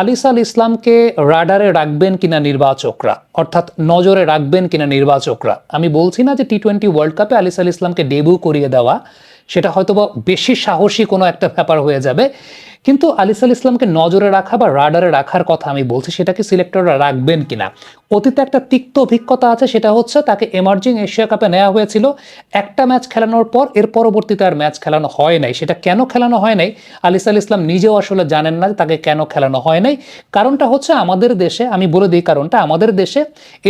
আলিস আল ইসলামকে রাডারে রাখবেন কিনা নির্বাচকরা? অর্থাৎ নজরে রাখবেন কিনা নির্বাচকরা? আমি বলছি না যে টি টোয়েন্টি ওয়ার্ল্ড কাপে আলিস আল ইসলামকে ডেবিউ করিয়ে দেওয়া, সেটা হয়তো বা বেশি সাহসী কোনো একটা ব্যাপার হয়ে যাবে। কিন্তু আলিস আল ইসলামকে নজরে রাখা বা রাডারে রাখার কথা আমি বলছি, সেটাকে সিলেক্টররা রাখবেন কিনা? অতীতে একটা তিক্ত অভিজ্ঞতা আছে, সেটা হচ্ছে তাকে এমার্জিং এশিয়া কাপে নেওয়া হয়েছিল। একটা ম্যাচ খেলানোর পর এর পরবর্তীতে আর ম্যাচ খেলানো হয় নাই। সেটা কেন খেলানো হয় নাই? আলিস আল ইসলাম নিজেও আসলে জানেন না তাকে কেন খেলানো হয় নাই। কারণটা হচ্ছে আমাদের দেশে, আমি বলে দিই কারণটা, আমাদের দেশে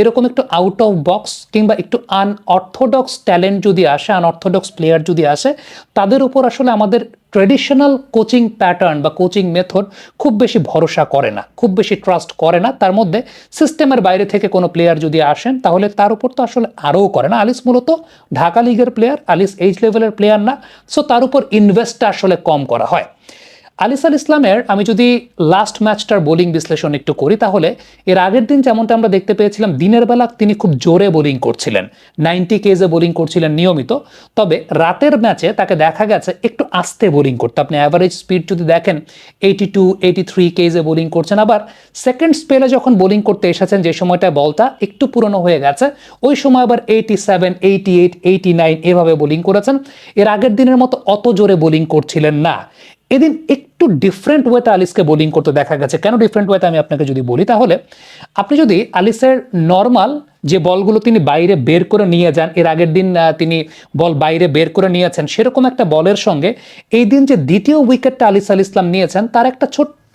এরকম একটু আউট অফ বক্স কিংবা একটু আনঅর্থোডক্স ট্যালেন্ট যদি আসে আনঅর্থোডক্স প্লেয়ার যদি আসে, তাদের উপর আসলে আমাদের ট্রেডিশনাল কোচিং প্যাটার্ন বা কোচিং মেথড খুব বেশি ভরসা করে না, খুব বেশি ট্রাস্ট করে না। তার মধ্যে সিস্টেমের বাইরে থেকে কোনো প্লেয়ার যদি আসেন, তাহলে তার উপর তো আসলে আরও করে না। আলিস মূলত ঢাকা লিগের প্লেয়ার আলিস এইচ লেভেলের প্লেয়ার না। সো তার উপর ইনভেস্টটা আসলে কম করা হয়। আলিস আল ইসলামের, আমি যদি লাস্ট ম্যাচটার বোলিং বিশ্লেষণ একটু করি তাহলে, এর আগের দিন যেমনটা আমরা দেখতে পেয়েছিলাম, দিনের বেলা তিনি খুব জোরে বোলিং করছিলেন। নাইনটি কেজে বোলিং করছিলেন নিয়মিত। তবে রাতের ম্যাচে তাকে দেখা গেছে একটু আস্তে বোলিং করতে। আপনি অ্যাভারেজ স্পিড যদি দেখেন এইটি টু এইটি থ্রি কেজে বোলিং করছেন। আবার সেকেন্ড স্পেলে যখন বোলিং করতে এসেছেন, যে সময়টায় বলটা একটু পুরনো হয়ে গেছে, ওই সময় আবার eighty seven eighty eight eighty nine এভাবে বোলিং করেছেন। এর আগের দিনের মতো অত জোরে বোলিং করছিলেন না। এদিন একটু ডিফারেন্ট ওয়েতে আলিসকে বোলিং করতে দেখা গেছে। কেন ডিফারেন্ট ওয়েতে আমি আপনাকে যদি বলি? তাহলে আপনি যদি আলিসের নর্মাল যে বলগুলো তিনি বাইরে বের করে নিয়ে যান, এর আগের দিন তিনি বল বাইরে বের করে নিয়েছেন, সেরকম একটা বলের সঙ্গে এই দিন যে দ্বিতীয় উইকেটটা আলিস আল ইসলাম নিয়েছেন, তার একটা ছোট্ট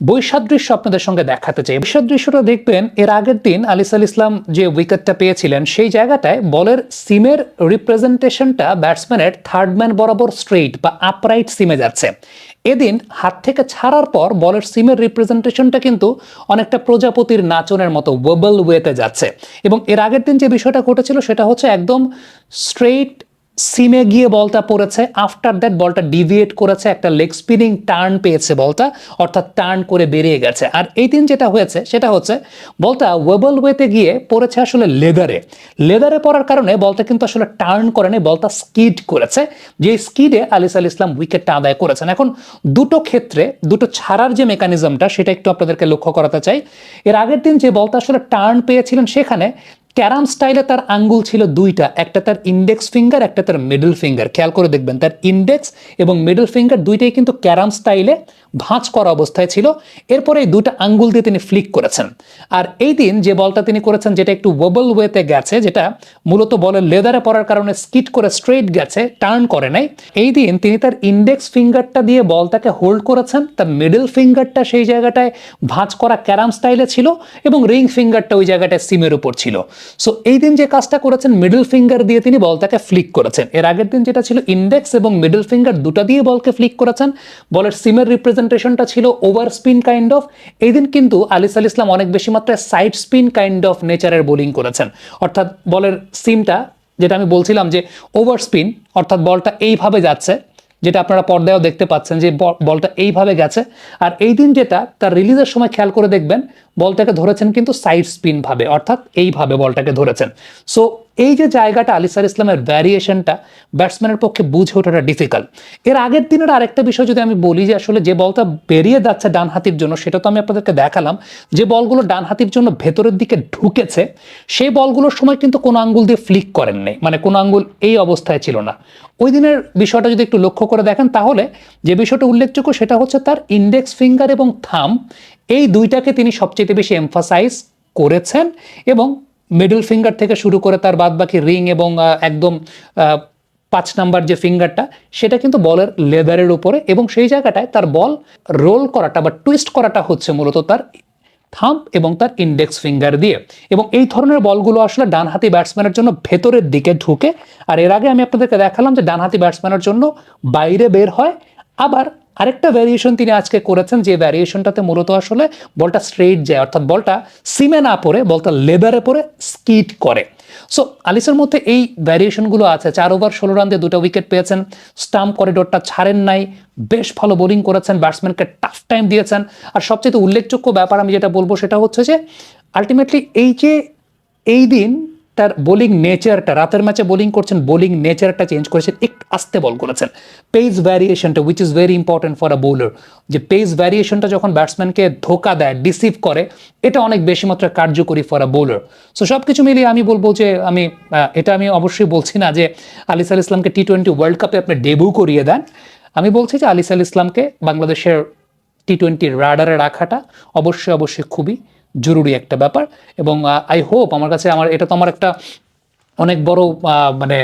বৈসাদৃশ্য আপনাদের সঙ্গে দেখাতে চাই। বৈসাদৃশ্যটা দেখবেন, এর আগের দিন আলিস আল ইসলাম যে উইকেটটা পেয়েছিলেন, সেই জায়গাটায় বলের সিমের রিপ্রেজেন্টেশনটা ব্যাটসম্যানের থার্ড ম্যান বরাবর স্ট্রেইট বা আপরাইট সিমে যাচ্ছে। এদিন হাত থেকে ছাড়ার পর বলের সিমের রিপ্রেজেন্টেশনটা কিন্তু অনেকটা প্রজাপতির নাচনের মতো ওয়েবল ওয়েতে যাচ্ছে। এবং এর আগের দিন যে বিষয়টা ঘটেছিল, সেটা হচ্ছে একদম স্ট্রেইট সিমে গিয়ে বলটা পড়েছে। আফটার দ্যাট বলটা ডিভিয়েট করেছে, একটা লেগ স্পিনিং টার্ন পেয়েছে বলটা, অর্থাৎ টার্ন করে বেরিয়ে গেছে। আর এই দিন যেটা হয়েছে, সেটা হচ্ছে, বলটা ওয়েবল ওয়েতে গিয়ে পড়েছে আসলে লেদারে লেদারে পড়ার কারণে বলটা কিন্তু আসলে টার্ন করেনি বলটা স্কিড করেছে। যে স্কিডে আলিস আল ইসলাম উইকেটটা আদায় করেছেন। এখন দুটো ক্ষেত্রে, দুটো ছাড়ার যে মেকানিজমটা সেটা একটু আপনাদেরকে লক্ষ্য করাতে চাই। এর আগের দিন যে বলটা আসলে টার্ন পেয়েছিলেন সেখানে ক্যারাম স্টাইলে তার আঙ্গুল ছিল দুইটা, একটা তার ইন্ডেক্স ফিঙ্গার একটা তার মিডল ফিঙ্গার খেয়াল করে দেখবেন, তার ইন্ডেক্স এবং মিডল ফিঙ্গার দুইটাই কিন্তু ক্যারাম স্টাইলে ভাঁজ করা অবস্থায় ছিল। এরপরে এই দুটো আঙ্গুল দিয়ে তিনি ফ্লিক করেছেন। আর এই দিন যে বলটা তিনি করেছেন, যেটা একটু ওয়েবল ওয়েতে গেছে, যেটা মূলত বলের লেদারে পড়ার কারণে স্কিট করে স্ট্রেট গেছে টার্ন করে নাই, এই দিন তিনি তার ইন্ডেক্স ফিঙ্গারটা দিয়ে বলটাকে হোল্ড করেছেন। তার মিডল ফিঙ্গারটা সেই জায়গাটায় ভাঁজ করা ক্যারাম স্টাইলে ছিল এবং রিং ফিঙ্গারটা ওই জায়গাটায় সিমের উপর ছিল। সো এই দিন যে কাজটা করেছেন মিডল ফিঙ্গার দিয়ে তিনি বলটাকে ফ্লিক করেছেন। এর আগের দিন যেটা ছিল ইন্ডেক্স এবং মিডল ফিঙ্গার দুটা দিয়ে বলকে ফ্লিক করেছেন। বলের সিমের রিপ্রেজেন্টেশনটা ছিল ওভার স্পিন কাইন্ড অফ এই দিন কিন্তু আলিস আল ইসলাম অনেক বেশি মাত্রায় সাইড স্পিন কাইন্ড অফ নেচারের বোলিং করেছেন। অর্থাৎ বলের সিমটা যেটা আমি বলছিলাম যে ওভার স্পিন অর্থাৎ বলটা এইভাবে যাচ্ছে, যেটা আপনারা পর্দায়ও দেখতে পাচ্ছেন যে বলটা এইভাবে গেছে। আর এই দিন যেটা, তার রিলিজের সময় খেয়াল করে দেখবেন, বলটাকে ধরেছেন কিন্তু সাইড স্পিন ভাবে, অর্থাৎ এইভাবে বলটাকে ধরেছেন। সো এই যে জায়গাটা আলিসার ইসলামের ভ্যারিয়েশনটা ব্যাটসম্যানের পক্ষে বুঝে ওঠাটা ডিফিকাল্ট এর আগের দিনের আরেকটা বিষয় যদি আমি বলি যে আসলে যে বলটা বেরিয়ে যাচ্ছে ডান হাতির জন্য, সেটা তো আমি আপনাদেরকে দেখালাম, যে বলগুলো ডান হাতির জন্য ভেতরের দিকে ঢুকেছে, সেই বলগুলোর সময় কিন্তু কোনো আঙ্গুল দিয়ে ফ্লিক করেন নাই। মানে কোনো আঙ্গুল এই অবস্থায় ছিল না। ওই দিনের বিষয়টা যদি একটু লক্ষ্য করে দেখেন, তাহলে যে বিষয়টা উল্লেখযোগ্য সেটা হচ্ছে তার ইন্ডেক্স ফিঙ্গার এবং থাম এই দুইটাকে তিনি সবচেয়ে বেশি এমফাসাইজ করেছেন এবং মিডল ফিঙ্গার থেকে শুরু করে তার বাদবাকি রিং এবং একদম পাঁচ নাম্বার যে ফিঙ্গারটা সেটা কিন্তু বলের লেদারের উপরে এবং সেই জায়গাটায় তার বল রোল করাটা বা টুইস্ট করাটা হচ্ছে মূলত তার থাম্প এবং তার ইন্ডেক্স ফিঙ্গার দিয়ে। এবং এই ধরনের বলগুলো আসলে ডানহাতি ব্যাটসম্যানের জন্য ভেতরের দিকে ঢুকে। আর এর আগে আমি আপনাদেরকে দেখালাম যে ডানহাতি ব্যাটসম্যানের জন্য বাইরে বের হয়, আবার আরেকটা ভ্যারিয়েশন তিনি আজকে করেছেন, যে ভ্যারিয়েশনটাতে মূলত আসলে বলটা স্ট্রেইট যায়, অর্থাৎ বলটা সিমে না পড়ে, বলটা লেদারে পড়ে স্কিট করে। সো আলিসের মধ্যে এই ভ্যারিয়েশনগুলো আছে, চার ওভার ষোলো রান দিয়ে দুটো উইকেট পেয়েছেন স্টাম্প করিডোরটা ছাড়েন নাই, বেশ ভালো বোলিং করেছেন ব্যাটসম্যানকে টাফ টাইম দিয়েছেন। আর সবচেয়ে উল্লেখযোগ্য ব্যাপার আমি যেটা বলব সেটা হচ্ছে যে আলটিমেটলি এই যে, এই দিন তার বোলিং নেচারটা রাতের ম্যাচে বোলিং করছেন বোলিং নেচারটা চেঞ্জ করেছেন, একটু আস্তে বল করেছেন। Pace ভ্যারিয়েশনটা which is very important for a bowler যে পেস ভ্যারিয়েশনটা যখন ব্যাটসম্যানকে ধোকা দেয় ডিসিভ করে, এটা অনেক বেশি মাত্রায় কার্যকরী ফর আ বোলার সো সব কিছু মিলিয়ে আমি বলব যে, আমি এটা আমি অবশ্যই বলছি না যে আলিস আল ইসলামকে টি টোয়েন্টি ওয়ার্ল্ড কাপে আপনি ডেবিউ করিয়ে দেন। আমি বলছি যে আলিস আল ইসলামকে বাংলাদেশের টি টোয়েন্টির রাডারে রাখাটা অবশ্যই অবশ্যই খুবই জরুরি একটা ব্যাপার এবং আই হোপ আমার কাছে আমার, এটা তো আমার একটা অনেক বড় মানে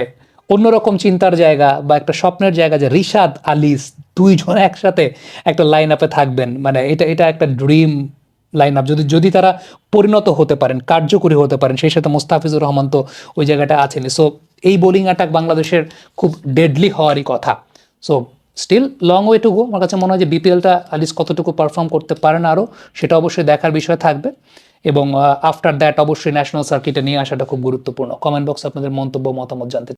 অন্যরকম চিন্তার জায়গা বা একটা স্বপ্নের জায়গা যে রিশাদ আলিস দুইজন একসাথে একটা লাইন আপে থাকবেন। মানে এটা এটা একটা ড্রিম লাইন আপ যদি যদি তারা পরিণত হতে পারেন, কার্যকরী হতে পারেন, সেই সাথে মোস্তাফিজুর রহমান তো ওই জায়গাটা আছেন সো এই বোলিং অ্যাটাক বাংলাদেশের খুব ডেডলি হওয়ারই কথা। So still long way to go আমার কাছে মনে হয় যে বিপিএলটা আলিস কতটুকু পারফর্ম করতে পারে না আরও সেটা অবশ্যই দেখার বিষয় থাকবে। এবং আফটার দ্যাট অবশ্যই ন্যাশনাল সার্কিটে নিয়ে আসাটা খুব গুরুত্বপূর্ণ। কমেন্ট বক্সে আপনাদের মন্তব্য, মতামত জানতে